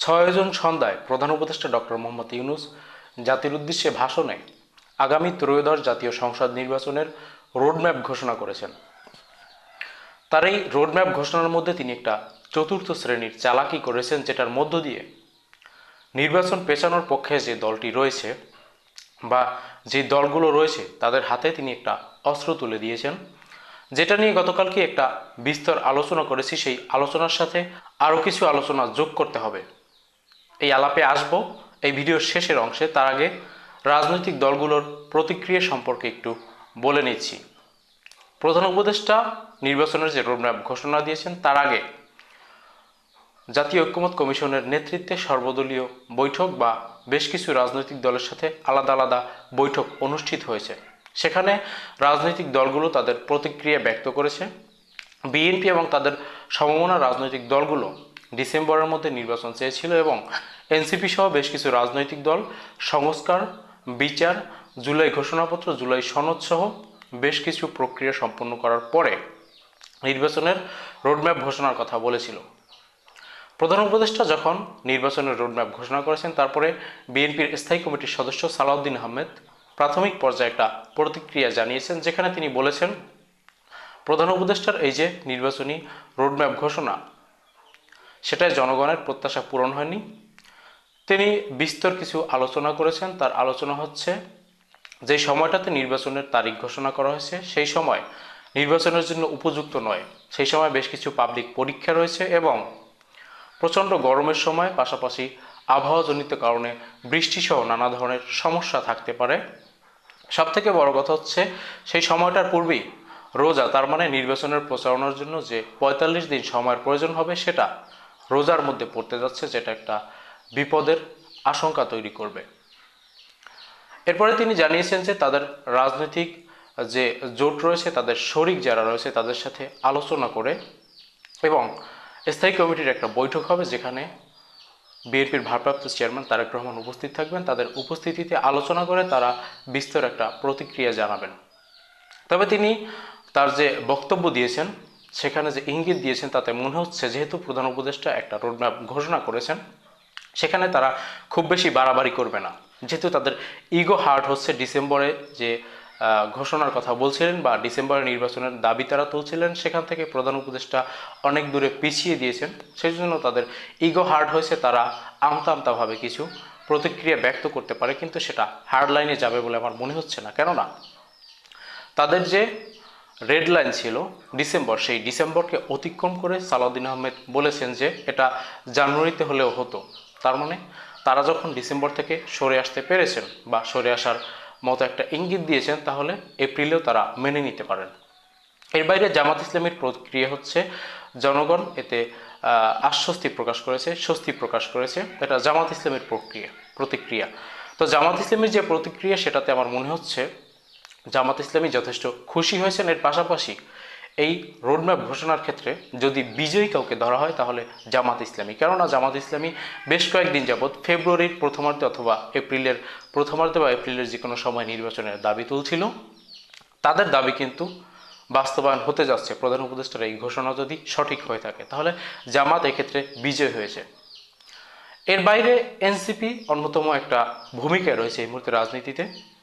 ছয় জুন সন্ধ্যায় প্রধান উপদেষ্টা ডক্টর মোহাম্মদ ইউনুস জাতির উদ্দেশ্যে ভাষণে আগামী ত্রয়োদশ জাতীয় সংসদ নির্বাচনের রোডম্যাপ ঘোষণা করেছেন। তার এই রোডম্যাপ ঘোষণার মধ্যে তিনি একটা চতুর্থ শ্রেণির চালাকি করেছেন, যেটার মধ্য দিয়ে নির্বাচন পেছানোর পক্ষে যে দলটি রয়েছে বা যে দলগুলো রয়েছে, তাদের হাতে তিনি একটা অস্ত্র তুলে দিয়েছেন। যেটা নিয়ে গতকালকে একটা বিস্তর আলোচনা করেছি, সেই আলোচনার সাথে আরও কিছু আলোচনা যোগ করতে হবে। এই আলাপে আসব এই ভিডিওর শেষের অংশে। তার আগে রাজনৈতিক দলগুলোর প্রতিক্রিয়া সম্পর্কে একটু বলে নিচ্ছি। প্রধান উপদেষ্টা নির্বাচনের যে রোডম্যাপ ঘোষণা দিয়েছেন, তার আগে জাতীয় ঐক্যমত কমিশনের নেতৃত্বে সর্বদলীয় বৈঠক বা বেশ কিছু রাজনৈতিক দলের সাথে আলাদা আলাদা বৈঠক অনুষ্ঠিত হয়েছে। সেখানে রাজনৈতিক দলগুলো তাদের প্রতিক্রিয়া ব্যক্ত করেছে। বিএনপি এবং তাদের সমমনা রাজনৈতিক দলগুলো ডিসেম্বরের মধ্যে নির্বাচন চেয়েছিল এবং এনসিপি সহ বেশ কিছু রাজনৈতিক দল, সংস্কার, বিচার, জুলাই ঘোষণাপত্র, জুলাই সনদ সহ বেশ কিছু প্রক্রিয়া সম্পন্ন করার পরে নির্বাচনের রোডম্যাপ ঘোষণার কথা বলেছিল। প্রধান উপদেষ্টা যখন নির্বাচনের রোডম্যাপ ঘোষণা করেছেন, তারপরে বিএনপির স্থায়ী কমিটির সদস্য সালাউদ্দিন আহমেদ প্রাথমিক পর্যায়ে একটা প্রতিক্রিয়া জানিয়েছেন, যেখানে তিনি বলেছেন, প্রধান উপদেষ্টার এই যে নির্বাচনী রোডম্যাপ ঘোষণা সেটাই জনগণের প্রত্যাশা পূরণ হয়নি। তিনি বিস্তর কিছু আলোচনা করেছেন। তার আলোচনা হচ্ছে, যে সময়টাতে নির্বাচনের তারিখ ঘোষণা করা হয়েছে, সেই সময় নির্বাচনের জন্য উপযুক্ত নয়। সেই সময় বেশ কিছু পাবলিক পরীক্ষা রয়েছে এবং প্রচণ্ড গরমের সময়, পাশাপাশি আবহাওয়াজনিত কারণে বৃষ্টিসহ নানা ধরনের সমস্যা থাকতে পারে। সব থেকে বড় কথা হচ্ছে, সেই সময়টার পূর্বেই রোজা, তার মানে নির্বাচনের প্রচারণার জন্য যে পঁয়তাল্লিশ দিন সময়ের প্রয়োজন হবে, সেটা রোজার মধ্যে পড়তে যাচ্ছে, যেটা একটা বিপদের আশঙ্কা তৈরি করবে। এরপরে তিনি জানিয়েছেন যে তাদের রাজনৈতিক যে জোট রয়েছে, তাদের শরিক যারা রয়েছে, তাদের সাথে আলোচনা করে এবং স্থায়ী কমিটির একটা বৈঠক হবে, যেখানে বিএনপির ভারপ্রাপ্ত চেয়ারম্যান তারেক রহমান উপস্থিত থাকবেন। তাদের উপস্থিতিতে আলোচনা করে তারা বিস্তর একটা প্রতিক্রিয়া জানাবেন। তবে তিনি তার যে বক্তব্য দিয়েছেন সেখানে যে ইঙ্গিত দিয়েছেন তাতে মনে হচ্ছে যেহেতু প্রধান উপদেষ্টা একটা রোডম্যাপ ঘোষণা করেছেন, সেখানে তারা খুব বেশি বাড়াবাড়ি করবে না। যেহেতু তাদের ইগো হার্ট হচ্ছে ডিসেম্বরে যে ঘোষণার কথা বলছিলেন বা ডিসেম্বরে নির্বাচনের দাবি তারা তুলছিলেন, সেখান থেকে প্রধান উপদেষ্টা অনেক দূরে পিছিয়ে দিয়েছেন। সেই জন্য তাদের ইগো হার্ট হয়েছে, তারা আমতা আমতাভাবে কিছু প্রতিক্রিয়া ব্যক্ত করতে পারে, কিন্তু সেটা হার্ড লাইনে যাবে বলে আমার মনে হচ্ছে না। কেননা তাদের যে রেড লাইন ছিল ডিসেম্বর সেই ডিসেম্বরকে অতিক্রম করে সালাউদ্দিন আহমেদ বলেছেন যে এটা জানুয়ারিতে হলেও হতো। তার মানে তারা যখন ডিসেম্বর থেকে সরে আসতে পেরেছেন বা সরে আসার মতো একটা ইঙ্গিত দিয়েছেন, তাহলে এপ্রিলেও তারা মেনে নিতে পারেন। এর বাইরে জামাত ইসলামের প্রতিক্রিয়া হচ্ছে, জনগণ এতে আশ্বস্তি প্রকাশ করেছে, স্বস্তি প্রকাশ করেছে। এটা জামাত ইসলামের প্রক্রিয়া, প্রতিক্রিয়া। তো জামাত ইসলামের যে প্রতিক্রিয়া, সেটাতে আমার মনে হচ্ছে জামাত ইসলামী যথেষ্ট খুশি হয়েছেন। এর পাশাপাশি এই রোডম্যাপ ঘোষণার ক্ষেত্রে যদি বিজয়ী কাউকে ধরা হয়, তাহলে জামাত ইসলামী। কেননা জামাত ইসলামী বেশ কয়েকদিন যাবৎ ফেব্রুয়ারির প্রথমার্ধে অথবা এপ্রিলের প্রথমার্ধে বা এপ্রিলের যে কোনো সময় নির্বাচনের দাবি তুলছিল, তাদের দাবি কিন্তু বাস্তবায়ন হতে যাচ্ছে। প্রধান উপদেষ্টার এই ঘোষণা যদি সঠিক হয়ে থাকে, তাহলে জামাত এক্ষেত্রে বিজয় হয়েছে। এর বাইরে এনসিপি অন্যতম একটা ভূমিকায় রয়েছে এই মুহূর্তে রাজনীতিতে।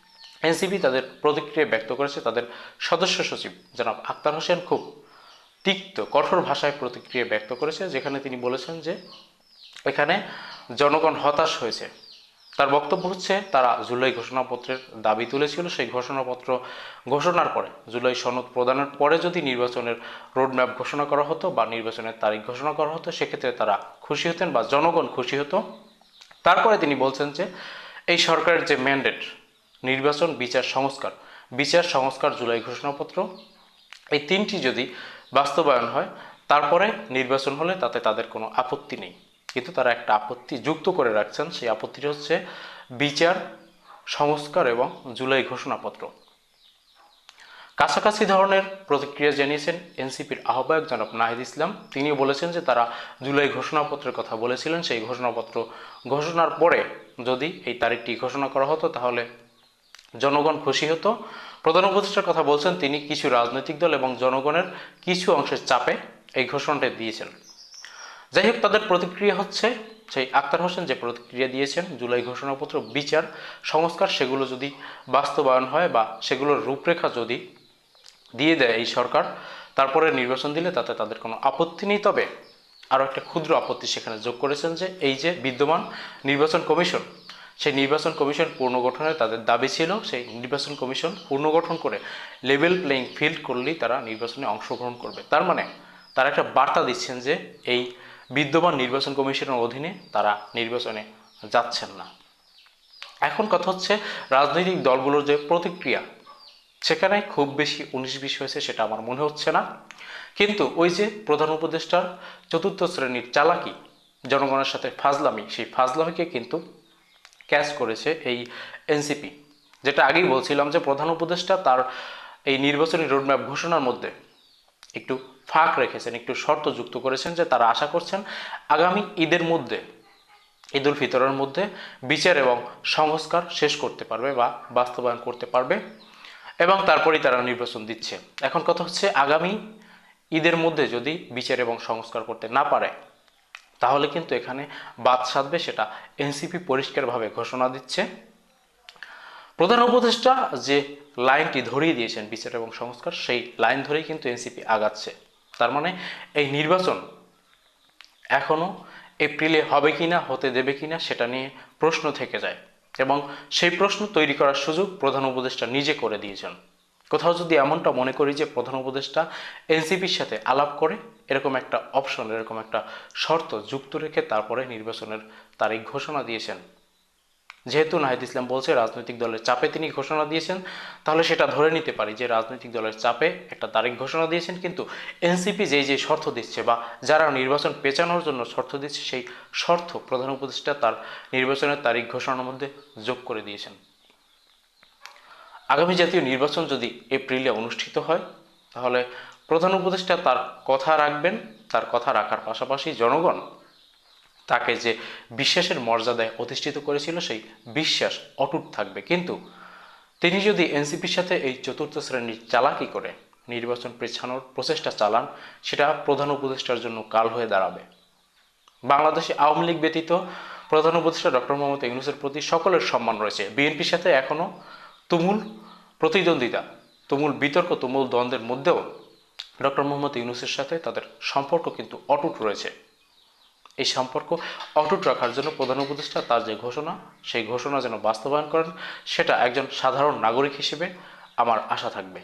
এনসিপি তাদের প্রতিক্রিয়া ব্যক্ত করেছে। তাদের সদস্য সচিব জনাব আক্তার হোসেন খুব তিক্ত, কঠোর ভাষায় প্রতিক্রিয়া ব্যক্ত করেছে, যেখানে তিনি বলেছেন যে এখানে জনগণ হতাশ হয়েছে। তার বক্তব্য হচ্ছে, তারা জুলাই ঘোষণাপত্রের দাবি তুলেছিল। সেই ঘোষণাপত্র ঘোষণার পরে, জুলাই সনদ প্রদানের পরে যদি নির্বাচনের রোডম্যাপ ঘোষণা করা হতো বা নির্বাচনের তারিখ ঘোষণা করা হতো, সেক্ষেত্রে তারা খুশি হতেন বা জনগণ খুশি হতো। তারপরে তিনি বলছেন যে, এই সরকারের যে ম্যান্ডেট নির্বাচন, বিচার, সংস্কার। বিচার, সংস্কার, জুলাই ঘোষণাপত্র। এই তিনটি যদি বাস্তবায়ন হয়, তারপরে নির্বাচন হলে তাতে তাদের কোনো আপত্তি নেই। কিন্তু তারা একটা আপত্তি যুক্ত করে রাখছেন, সেই আপত্তিটি হচ্ছে বিচার, সংস্কার এবং জুলাই ঘোষণাপত্র। কাছাকাছি ধরনের প্রতিক্রিয়া জানিয়েছেন এনসিপির আহ্বায়ক জনাব নাহিদ ইসলাম। তিনিও বলেছেন যে তারা জুলাই ঘোষণাপত্রের কথা বলেছিলেন, সেই ঘোষণাপত্র ঘোষণার পরে যদি এই তারিখটি ঘোষণা করা হতো, তাহলে জনগণ খুশি হতো। প্রধান উপদেষ্টার কথা বলছেন, তিনি কিছু রাজনৈতিক দল এবং জনগণের কিছু অংশের চাপে এই ঘোষণাটা দিয়েছেন যাই হোক, তাদের প্রতিক্রিয়া হচ্ছে সেই আক্তার হোসেন যে প্রতিক্রিয়া দিয়েছেন, জুলাই ঘোষণাপত্র, বিচার, সংস্কার, সেগুলো যদি বাস্তবায়ন হয় বা সেগুলোর রূপরেখা যদি দিয়ে দেয় এই সরকার, তারপরে নির্বাচন দিলে তাতে তাদের কোনো আপত্তি নেই। তবে আরও একটা ক্ষুদ্র আপত্তি সেখানে যোগ করেছেন যে এই যে বিদ্যমান নির্বাচন কমিশন সেই নির্বাচন কমিশন পুনর্গঠনের তাদের দাবি ছিল, সেই নির্বাচন কমিশন পুনর্গঠন করে লেভেল প্লেইং ফিল্ড করলেই তারা নির্বাচনে অংশগ্রহণ করবে। তার মানে তারা একটা বার্তা দিচ্ছেন যে এই বিদ্যমান নির্বাচন কমিশনের অধীনে তারা নির্বাচনে যাচ্ছেন না। এখন কথা হচ্ছে রাজনৈতিক দলগুলোর যে প্রতিক্রিয়া, সেখানে খুব বেশি উনিশ বিশ হয়েছে সেটা আমার মনে হচ্ছে না। কিন্তু ওই যে প্রধান উপদেষ্টার চতুর্থ শ্রেণির চালাকি, জনগণের সাথে ফাজলামি, সেই ফাজলামিকে কিন্তু ক্যাচ করেছে এই এনসিপি। যেটা আগেই বলছিলাম যে প্রধান উপদেষ্টা তার এই নির্বাচনী রোডম্যাপ ঘোষণার মধ্যে একটু ফাঁক রেখেছেন একটু শর্ত যুক্ত করেছেন যে তারা আশা করছেন আগামী ঈদের মধ্যে ঈদ উল ফিতরের মধ্যে বিচার এবং সংস্কার শেষ করতে পারবে বা বাস্তবায়ন করতে পারবে এবং তারপরেই তারা নির্বাচন দিচ্ছে। এখন কথা হচ্ছে আগামী ঈদের মধ্যে যদি বিচার এবং সংস্কার করতে না পারে তাহলে কিন্তু এখানে বাদ সাধবে সেটা এনসিপি পরিষ্কারভাবে ঘোষণা দিচ্ছে। প্রধান উপদেষ্টা যে লাইনটি ধরিয়ে দিয়েছেন বিচার এবং সংস্কার, সেই লাইন ধরেই কিন্তু এনসিপি আগাচ্ছে। তার মানে এই নির্বাচন এখনও এপ্রিলে হবে কি না হতে দেবে কি না সেটা নিয়ে প্রশ্ন থেকে যায় এবং সেই প্রশ্ন তৈরি করার সুযোগ প্রধান উপদেষ্টা নিজে করে দিয়েছেন। কোথাও যদি এমনটা মনে করি যে প্রধান উপদেষ্টা এনসিপির সাথে আলাপ করে, এরকম একটা অপশন এরকম একটা শর্ত যুক্ত রেখে তারপরে নির্বাচনের তারিখ ঘোষণা দিয়েছেন। যেহেতু নাহিদ ইসলাম বলছে রাজনৈতিক দলের চাপে তিনি ঘোষণা দিয়েছেন, তাহলে সেটা ধরে নিতে পারি যে রাজনৈতিক দলের চাপে একটা তারিখ ঘোষণা দিয়েছেন, কিন্তু এনসিপি যেই যে শর্ত দিচ্ছে বা যারা নির্বাচন পেছানোর জন্য শর্ত দিচ্ছে, সেই শর্ত প্রধান উপদেষ্টা তার নির্বাচনের তারিখ ঘোষণার মধ্যে যোগ করে দিয়েছেন। আগামী জাতীয় নির্বাচন যদি এপ্রিলে অনুষ্ঠিত হয়, তাহলে প্রধান উপদেষ্টা তার কথা রাখবেন, তার কথা রাখার পাশাপাশি জনগণ তাকে যে বিশ্বাসের মর্যাদায় অধিষ্ঠিত করেছিল, সেই বিশ্বাস অটুট থাকবে। কিন্তু তিনি যদি এনসিপির সাথে এই চতুর্থ শ্রেণির চালাকি করে নির্বাচন পেছানোর প্রচেষ্টা চালান, সেটা প্রধান উপদেষ্টার জন্য কাল হয়ে দাঁড়াবে। বাংলাদেশে আওয়ামী লীগ ব্যতীত প্রধান উপদেষ্টা ডক্টর মোহাম্মদ ইউনুসের প্রতি সকলের সম্মান রয়েছে। বিএনপির সাথে এখনও তুমুল প্রতিদ্বন্দ্বিতা, তুমুল বিতর্ক, তুমুল দ্বন্দ্বের মধ্যেও ডক্টর মোহাম্মদ ইউনুসের সাথে তাদের সম্পর্ক কিন্তু অটুট রয়েছে। এই সম্পর্ক অটুট রাখার জন্য প্রধান উপদেষ্টা তার যে ঘোষণা, সেই ঘোষণা যেন বাস্তবায়ন করেন, সেটা একজন সাধারণ নাগরিক হিসেবে আমার আশা থাকবে।